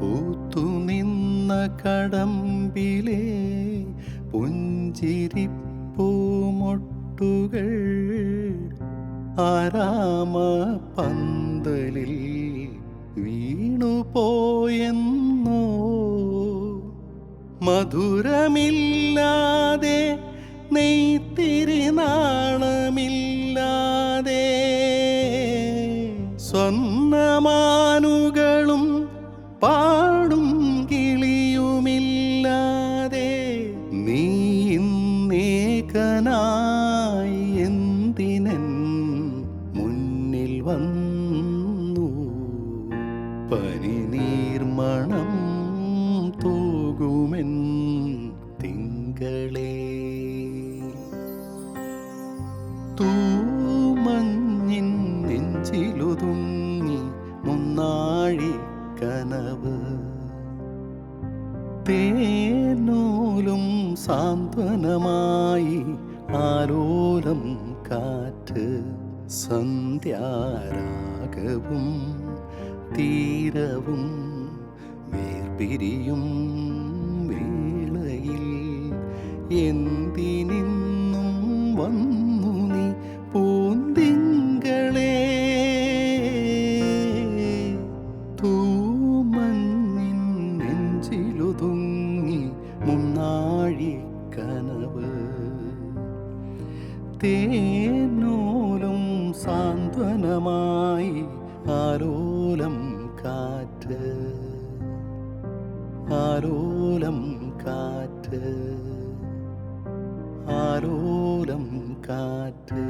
പൂത്തുനിന്ന കടമ്പിലെ പുഞ്ചിരിപ്പൂമൊട്ടുകൾ ആരാമ പന്തലിൽ വീണുപോയെന്നോ? മധുരമില്ലാതെ നെയ്ത്തിരി നാണമില്ലാതെ സ്വർണമാനുകളും പാടും കിളിയുമില്ലാതെ നീ ഇന്നേകനായി എന്തിനൻ മുന്നിൽ വന്നു? പനിനീർമണം തൂകുമെൻ തിങ്കളേ. തൂമഞ്ഞിൻ കനവ്. തേനൂലും സാന്ത്വനമായി ആലോലം കാറ്റ് സന്ധ്യാരാഗവും തീരവും വേർപിരിയും വേളയിൽ എന്തിനിന്നും വന്നു തേനൂലും സാന്ത്വനമായി ആലോലം കാറ്റ്. ആലോലം കാറ്റ്. ആലോലം കാറ്റ്.